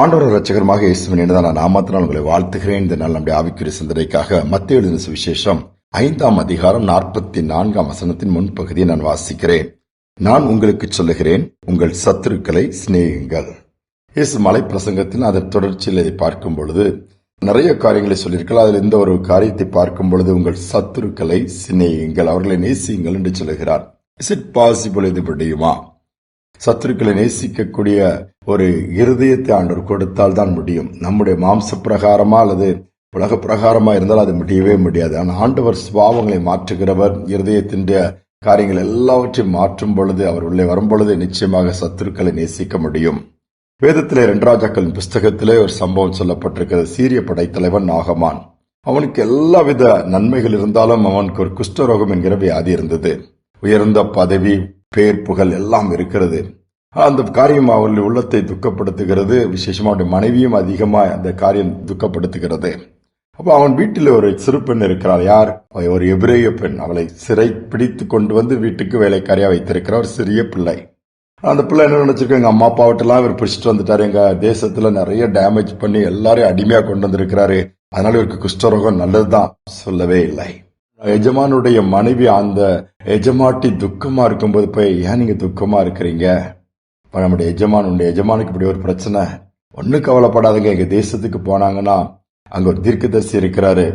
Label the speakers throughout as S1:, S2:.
S1: ஆண்டோர ரச்சகரமாக இயேசுவின் நான் நாமத்தினால் உங்களை வாழ்த்துகிறேன் இந்த நாள் நம்முடைய ஆவிக்குரிய சிந்தனைக்காக மத்திய எழுதின சுவிசேஷம் ஐந்தாம் அதிகாரம் நாற்பத்தி நான்காம் வசனத்தின் முன்பகுதியை நான் வாசிக்கிறேன் நான் உங்களுக்கு சொல்லுகிறேன் உங்கள் சத்துருக்களை சிநேகிங்கள் இயேசு மலை பிரசங்கத்தில் அதன் தொடர்ச்சியில் இதை பார்க்கும் பொழுது நிறைய காரியங்களை சொல்லியிருக்கலாம் அதில் இந்த ஒரு காரியத்தை பார்க்கும் பொழுது உங்கள் சத்துருக்களை சிநேகிங்கள் அவர்களை நேசியுங்கள் என்று சொல்லுகிறார் இஸ் இட் பாசிபிள் இது முடியுமா சத்துருக்களை நேசிக்கக்கூடிய ஒரு இருதயத்தை ஆண்டவர் கொடுத்தால் தான் முடியும் நம்முடைய மாம்ச பிரகாரமா அல்லது உலக பிரகாரமா இருந்தால் அது முடியவே முடியாது ஆனால் ஆண்டவர் சுவாவங்களை மாற்றுகிறவர் இருதயத்தின் காரியங்கள் எல்லாவற்றையும் மாற்றும் பொழுது அவர் உள்ளே வரும் பொழுது நிச்சயமாக சத்துருக்களை நேசிக்க முடியும் வேதத்திலே ரெண்டராஜாக்களின் புஸ்தகத்திலே ஒரு சம்பவம் சொல்லப்பட்டிருக்கிறது சீரிய படைத்தலைவன் நாகமான் அவனுக்கு எல்லாவித நன்மைகள் இருந்தாலும் அவனுக்கு ஒரு குஷ்டரோகம் என்கிற வியாதி இருந்தது உயர்ந்த பதவி பேர் புகழ் எல்லாம் இருக்கிறது அந்த காரியம் அவருடைய உள்ளத்தை துக்கப்படுத்துகிறது விசேஷமாக அவருடைய மனைவியும் அதிகமாக அந்த காரியம் துக்கப்படுத்துகிறது அப்போ அவன் வீட்டில் ஒரு சிறு பெண் இருக்கிறாள் யார் ஒரு எபிரேய பெண் அவளை சிறை பிடித்து கொண்டு வந்து வீட்டுக்கு வேலைக்காரியாக வைத்திருக்கிறார் சிறிய பிள்ளை அந்த பிள்ளை என்ன நினச்சிருக்கு எங்கள் அம்மா அப்பாவட்டெல்லாம் இவர் பிடிச்சிட்டு வந்துட்டார் எங்கள் தேசத்தில் நிறைய டேமேஜ் பண்ணி எல்லாரையும் அடிமையாக கொண்டு வந்திருக்கிறாரு அதனால இவருக்கு குஷ்டரோகம் நல்லதுதான் சொல்லவே இல்லை எஜமானுடைய மனைவி அந்த எஜமாட்டி துக்கமா இருக்கும்போது போய் ஏன் நீங்க துக்கமா இருக்கிறீங்க இப்போ நம்முடைய எஜமான் எஜமானுக்கு இப்படி ஒரு பிரச்சனை ஒன்றும் கவலைப்படாதுங்க எங்கள் தேசத்துக்கு போனாங்கன்னா அங்கே ஒரு தீர்க்கதரிசி இருக்கிறாரு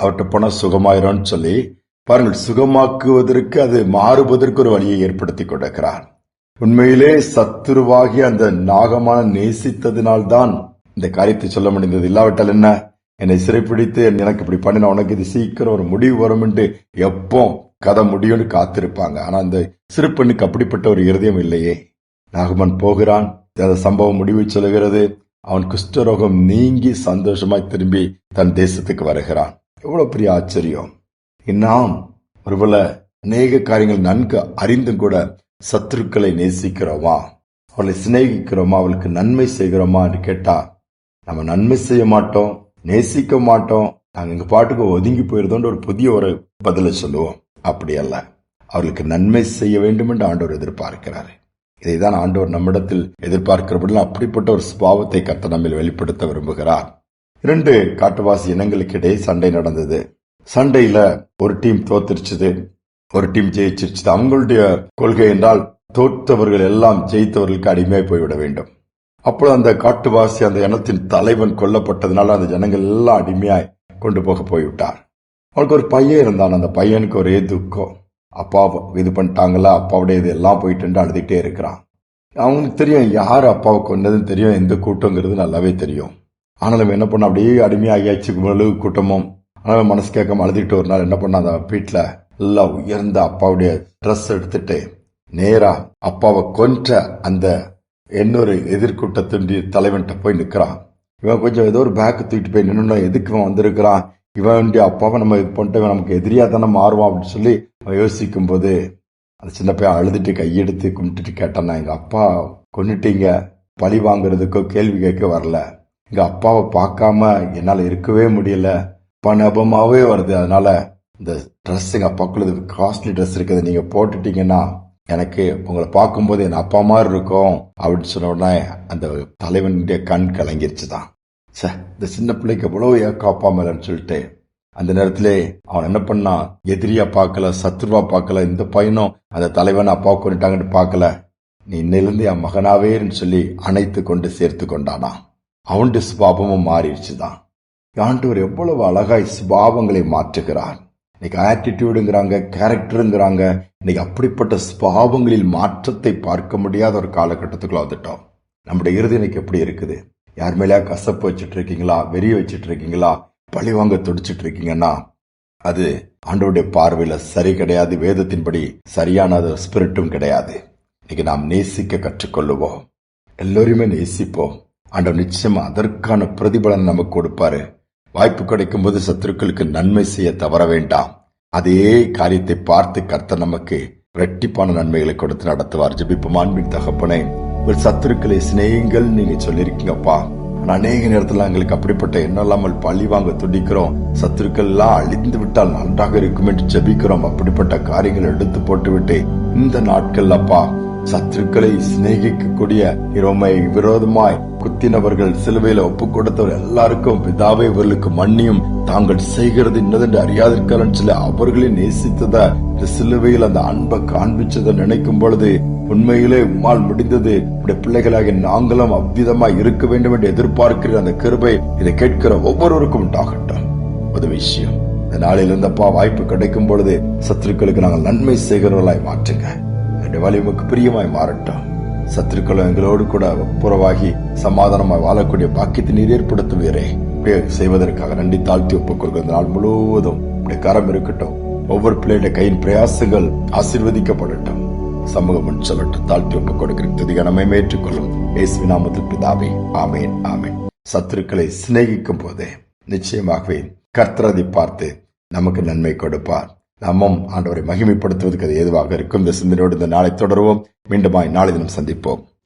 S1: அவர்கிட்ட போனால் சுகமாயிரோன்னு சொல்லி பாருங்கள் சுகமாக்குவதற்கு அது மாறுவதற்கு ஒரு வழியை ஏற்படுத்தி கொடுக்கிறார் உண்மையிலே சத்துருவாகி அந்த நாகமான நேசித்ததினால்தான் இந்த காரியத்தை சொல்ல முடிந்தது இல்லாவிட்டால் என்ன என்னை சிறைப்பிடித்து எனக்கு இப்படி பண்ணின உனக்கு இது சீக்கிரம் ஒரு முடிவு வரும்ன்ட்டு எப்போ கதை முடியும்னு காத்திருப்பாங்க ஆனா அந்த சிறு பெண்ணுக்கு அப்படிப்பட்ட ஒரு இருதயம் இல்லையே நாகமன் போகிறான் அந்த சம்பவம் முடிவு சொல்லுகிறது அவன் குஷ்டரோகம் நீங்கி சந்தோஷமாய் திரும்பி தன் தேசத்துக்கு வருகிறான் எவ்வளவு பெரிய ஆச்சரியம் நாம் ஒருவேளை அநேக காரியங்கள் நன்கு அறிந்தும் கூட சத்துருக்களை நேசிக்கிறோமா அவளை சிநேகிக்கிறோமா அவளுக்கு நன்மை செய்கிறோமா என்று கேட்டா நம்ம நன்மை செய்ய மாட்டோம் நேசிக்க மாட்டோம் நாங்கள் எங்கள் பாட்டுக்கு ஒதுங்கி போயிருந்தோன்ற ஒரு புதிய ஒரு பதில சொல்லுவோம் அப்படியல்ல அவர்களுக்கு நன்மை செய்ய வேண்டும் என்று ஆண்டவர் எதிர்பார்க்கிறார் இதை தான் ஆண்டவர் நம்மிடத்தில் எதிர்பார்க்கிறபடியும் அப்படிப்பட்ட ஒரு சுபாவத்தை கத்த நம்மில் வெளிப்படுத்த விரும்புகிறார் இரண்டு காட்டுவாசி இனங்களுக்கு இடையே சண்டை நடந்தது சண்டையில ஒரு டீம் தோத்திருச்சது ஒரு டீம் ஜெயிச்சிருச்சு அவங்களுடைய கொள்கை என்றால் தோற்றவர்கள் எல்லாம் ஜெயித்தவர்களுக்கு அடிமையாய் போய்விட வேண்டும் அப்பொழுது அந்த காட்டுவாசி அந்த இனத்தின் தலைவன் கொல்லப்பட்டதுனால அந்த ஜனங்கள் எல்லாம் அடிமையாய் கொண்டு போக போய்விட்டார் அவனுக்கு ஒரு பையன் இருந்தான் அந்த பையனுக்கு ஒரே துக்கம் அப்பா இது பண்ணிட்டாங்களா அப்பாவுடைய இது எல்லாம் போயிட்டு அழுதுகிட்டே இருக்கிறான் அவனுக்கு தெரியும் யார் அப்பாவை கொண்டதுன்னு தெரியும் எந்த கூட்டங்கிறது நல்லாவே தெரியும் ஆனால் நம்ம என்ன பண்ண அப்படியே அடிமையாகியாச்சு முழு கூட்டமும் ஆனால் மனசு கேட்காம அழுதுகிட்டு ஒரு நாள் என்ன பண்ண அந்த வீட்டில் எல்லாம் உயர்ந்த அப்பாவுடைய ட்ரெஸ் எடுத்துட்டு நேரா அப்பாவை கொன்ற அந்த இன்னொரு எதிர்கூட்டத்தின் தலைவன்கிட்ட போய் நிற்கிறான் இவன் கொஞ்சம் ஏதோ ஒரு பேக்கு தூக்கிட்டு போய் நின்று எதுக்கு இவன் வந்திருக்கிறான் இவனுடைய அப்பாவை நம்ம இது பண்ணிட்டு நமக்கு எதிரியாக தானே மாறுவான் அப்படின்னு சொல்லி அவன் யோசிக்கும் போது அந்த சின்ன பையன் அழுதுட்டு கையெடுத்து கும்பிட்டுட்டு கேட்டான் எங்க எங்கள் அப்பா கொண்டுட்டீங்க பழி வாங்குறதுக்கோ கேள்வி கேட்க வரல எங்க அப்பாவை பார்க்காம என்னால் இருக்கவே முடியல பணபமாவே வருது அதனால இந்த ட்ரெஸ் எங்கள் அப்பாக்குள்ள காஸ்ட்லி ட்ரெஸ் இருக்குது நீங்கள் போட்டுட்டீங்கன்னா எனக்கு உங்களை பார்க்கும்போது என் அப்பா மாதிரி இருக்கும் அப்படின்னு சொன்ன உடனே அந்த தலைவனுடைய கண் கலங்கிருச்சு தான் சார் இந்த சின்ன பிள்ளைக்கு எவ்வளவு ஏக்கம் அப்பா மேலன்னு சொல்லிட்டு அந்த நேரத்துல அவன் என்ன பண்ணான் எதிரியா பார்க்கல சத்ருவா பார்க்கல இந்த பையனும் அந்த தலைவன் அப்பா கொண்டுட்டாங்கன்னு பார்க்கல நீ இன்னிலிருந்து என் மகனாவேன்னு சொல்லி அணைத்து கொண்டு சேர்த்து கொண்டானா அவனுடைய சுபாவமும் மாறிடுச்சு தான் ஆண்டவர் எவ்வளவு அழகாய் சுபாவங்களை மாற்றுகிறான் இன்னைக்கு ஆட்டிடியூடுங்கிறாங்க கேரக்டருங்கிறாங்க இன்னைக்கு அப்படிப்பட்ட ஸ்வாவங்களில் மாற்றத்தை பார்க்க முடியாத ஒரு காலகட்டத்துக்குள்ள வந்துட்டோம் நம்முடைய இறுதி இன்னைக்கு எப்படி இருக்குது யார் மேலேயா கசப்பு வச்சுட்டு இருக்கீங்களா வெறிய வச்சுட்டு இருக்கீங்களா பழிவாங்க துடிச்சிட்டு இருக்கீங்கன்னா அது ஆண்டோடைய பார்வையில் சரி கிடையாது வேதத்தின்படி சரியான ஸ்பிரிட்டும் கிடையாது இன்னைக்கு நாம் நேசிக்க கற்றுக்கொள்ளுவோம் எல்லோருமே நேசிப்போம் ஆண்டவர் நிச்சயமா அதற்கான பிரதிபலன் நமக்கு கொடுப்பாரு வாய்ப்பு கிடைக்கும் போது சத்துருக்களுக்கு நன்மை செய்ய தவற வேண்டாம் அதே காரியத்தை பார்த்து கர்த்த நமக்கு ரெட்டிப்பான நன்மைகளை கொடுத்து நடத்துவார் ஜபிப்பு மாண்பின் தகப்பனே உங்கள் சத்துருக்களை சிநேகங்கள் நீங்க சொல்லியிருக்கீங்கப்பா அநேக நேரத்தில் எங்களுக்கு அப்படிப்பட்ட எண்ணலாமல் பழி வாங்க துடிக்கிறோம் சத்துருக்கள் எல்லாம் அழிந்து விட்டால் நன்றாக இருக்கும் என்று ஜபிக்கிறோம் அப்படிப்பட்ட காரியங்கள் எடுத்து போட்டுவிட்டு இந்த நாட்கள் அப்பா சத்துருக்களை சிநேகிக்கக்கூடிய இரோமை விரோதமாய் குத்தினவர்கள் சிலுவையில ஒப்பு கொடுத்தவர் எல்லாருக்கும் பிதாவை இவர்களுக்கு மன்னியும் தாங்கள் செய்கிறது இன்னதென்று அறியாதிருக்காரன் சில அவர்களை நேசித்தத சிலுவையில் அந்த அன்பை காண்பிச்சதை நினைக்கும் பொழுது உண்மையிலே உம்மால் முடிந்தது உடைய பிள்ளைகளாக நாங்களும் அவ்விதமா இருக்க வேண்டும் என்று எதிர்பார்க்கிற அந்த கிருபை இதை கேட்கிற ஒவ்வொருவருக்கும் உண்டாகட்டும் ஒரு விஷயம் இந்த இருந்தப்பா வாய்ப்பு கிடைக்கும் பொழுது சத்துருக்களுக்கு நாங்கள் நன்மை செய்கிறவர்களாய் மாற்றுங்க வலிமுக்கு பிரியமாய் மாறட்டும் சத்துருக்களும் எங்களோடு கூட புறவாகி சமாதானமாக வாழக்கூடிய பாக்கியத்தை நீர் ஏற்படுத்துவீரே செய்வதற்காக நன்றி தாழ்த்தி ஒப்புக்கொள்கிற நாள் முழுவதும் உடைய கரம் இருக்கட்டும் ஒவ்வொரு பிள்ளையுடைய கையின் பிரயாசங்கள் ஆசீர்வதிக்கப்படட்டும் சமூகம் சொல்லட்டும் தாழ்த்தி ஒப்புக் கொடுக்கிற துதிகனமே ஏற்றுக்கொள்ளும் இயேசு நாமத்தில் பிதாவே ஆமேன் ஆமேன் சத்துருக்களை சிநேகிக்கும் போதே நிச்சயமாகவே கர்த்தரதி பார்த்து நமக்கு நன்மை கொடுப்பார் நம்மும் ஆண்டவரை மகிமைப்படுத்துவதற்கு அது ஏதுவாக இருக்கும் இந்த சிந்தனையோடு இந்த நாளை தொடருவோம் மீண்டுமாய் நாளை தினம் சந்திப்போம்